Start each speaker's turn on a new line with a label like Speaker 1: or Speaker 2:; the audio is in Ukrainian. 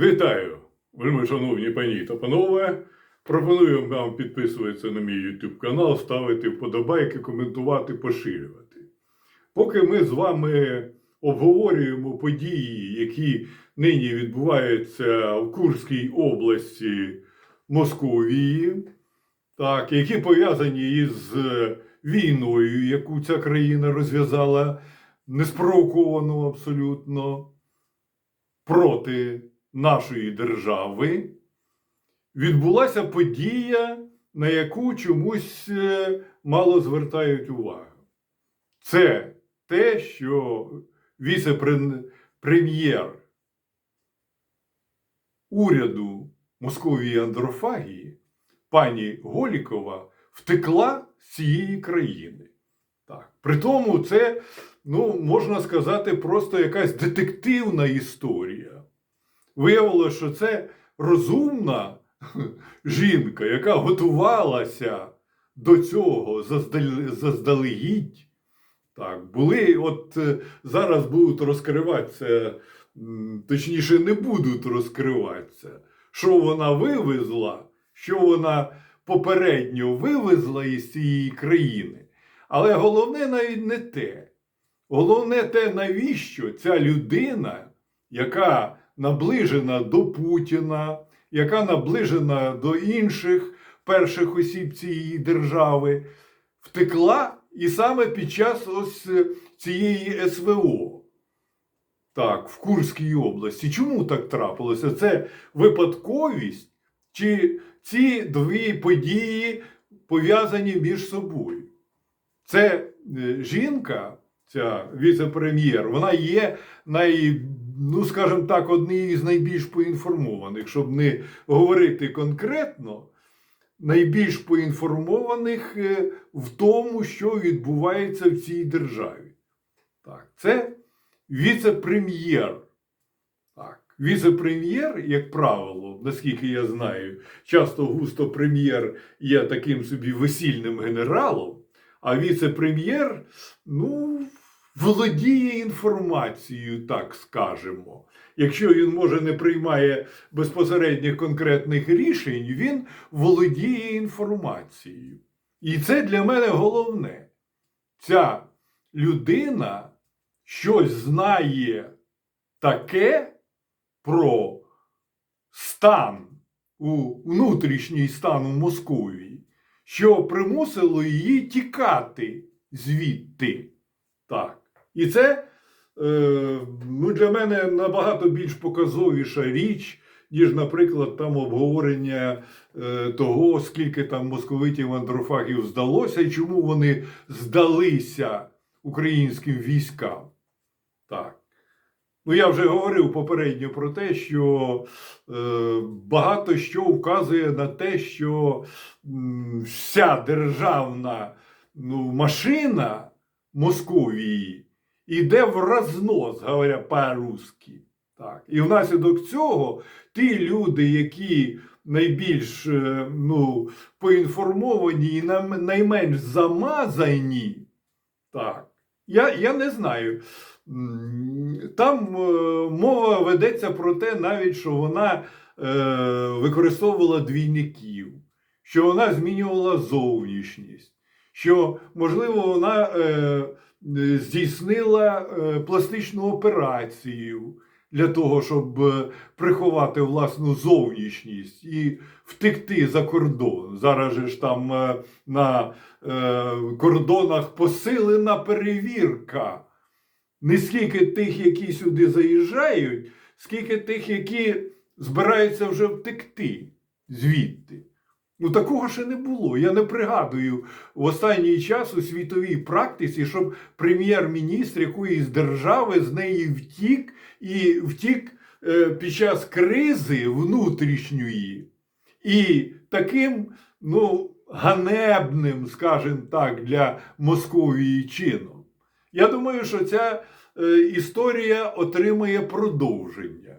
Speaker 1: Вітаю, вельми шановні пані та панове. Пропоную вам підписуватися на мій YouTube канал, ставити вподобайки, коментувати, поширювати. Поки ми з вами обговорюємо події, які нині відбуваються в Курській області Московії, так, які пов'язані із війною, яку ця країна розв'язала неспровоковану абсолютно проти нашої держави, відбулася подія, на яку чомусь е, мало звертають увагу. Це те, що віце-прем'єр уряду Московії Андрофагії пані Голікова втекла з цієї країни. Так. При тому це, ну, можна сказати, просто якась детективна історія. Виявилося, що це розумна жінка, яка готувалася до цього заздалегідь. Так, були, от е, зараз будуть розкриватися, точніше, не будуть розкриватися, що вона вивезла, що вона попередньо вивезла із цієї країни. Але головне навіть не те. Головне те, навіщо ця людина, яка наближена до Путіна, яка наближена до інших перших осіб цієї держави, втекла і саме під час ось е, цієї СВО. Так, в Курській області. Чому так трапилося? Це випадковість, чи ці дві події пов'язані між собою? Це е, жінка, ця віце-прем'єр, вона є най, ну, скажімо так, однією з найбільш поінформованих, щоб не говорити конкретно, найбільш поінформованих е, в тому, що відбувається в цій державі. Так, це віце-прем'єр. Так, віце-прем'єр, як правило, наскільки я знаю, часто густо прем'єр є таким собі весільним генералом, а віце-прем'єр, ну, володіє інформацією, так скажемо. Якщо він, може, не приймає безпосередніх конкретних рішень, він володіє інформацією. І це для мене головне. Ця людина щось знає таке про стан у внутрішній стан у Московії, що примусило її тікати звідти. Так. І це е, ну, для мене набагато більш показовіша річ, ніж, наприклад, там обговорення е, того, скільки там московитів андрофагів здалося і чому вони здалися українським військам. Так. Ну, я вже говорив попередньо про те, що е, багато що вказує на те, що м, вся державна ну, машина Московії йде в рознос, говоря по-русски. Так. І внаслідок цього ті люди, які найбільш е, ну, поінформовані і найменш замазані, так, я, я не знаю. Там е, мова ведеться про те, навіть що вона е, використовувала двійників, що вона змінювала зовнішність, що, можливо, вона здійснила е, пластичну операцію для того, щоб е, приховати власну зовнішність і втекти за кордон. Зараз же ж там е, на е, кордонах посилена перевірка. Не скільки тих, які сюди заїжджають, скільки тих, які збираються вже втекти звідти. Ну такого ще не було. Я не пригадую в останній час у світовій практиці, щоб прем'єр-міністр якоїсь держави з неї втік і втік е, під час кризи внутрішньої. І таким, ну, ганебним, скажімо так, для Московії чином. Я думаю, що ця е, історія отримає продовження.